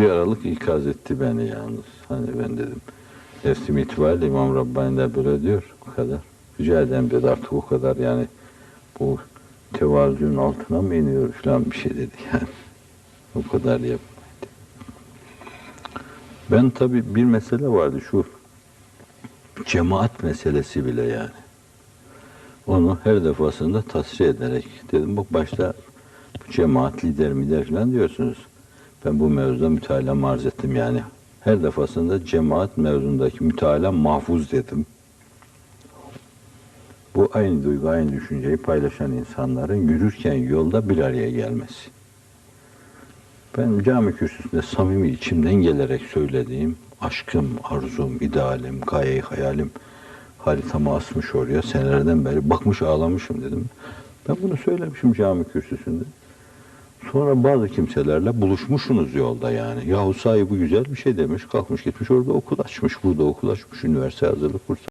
bir aralık ikaz etti beni yalnız. Hani ben dedim. Nefsim itibariyle İmam Rabbani de böyle diyor. O kadar. Rica ederim dedi artık o kadar yani bu tevazuun altına mı iniyor falan bir şey dedi yani. O kadar yap. Ben tabii bir mesele vardı şu cemaat meselesi bile yani. Onu her defasında tasfiye ederek dedim bak başta bu cemaat lider mider falan diyorsunuz. Ben bu mevzuda mütalaa arz ettim yani. Her defasında cemaat mevzundaki mütalaa mahfuz dedim. Bu aynı duygu, aynı düşünceyi paylaşan insanların yürürken yolda bir araya gelmesi. Ben cami kürsüsünde samimi içimden gelerek söylediğim aşkım, arzum, idealim, gaye hayalim haritamı asmış oraya senelerden beri bakmış ağlamışım dedim. Ben bunu söylemişim cami kürsüsünde. Sonra bazı kimselerle buluşmuşsunuz yolda yani. Yahu sahibi güzel bir şey demiş, kalkmış gitmiş orada okul açmış, burada okul açmış, üniversite hazırlık kursu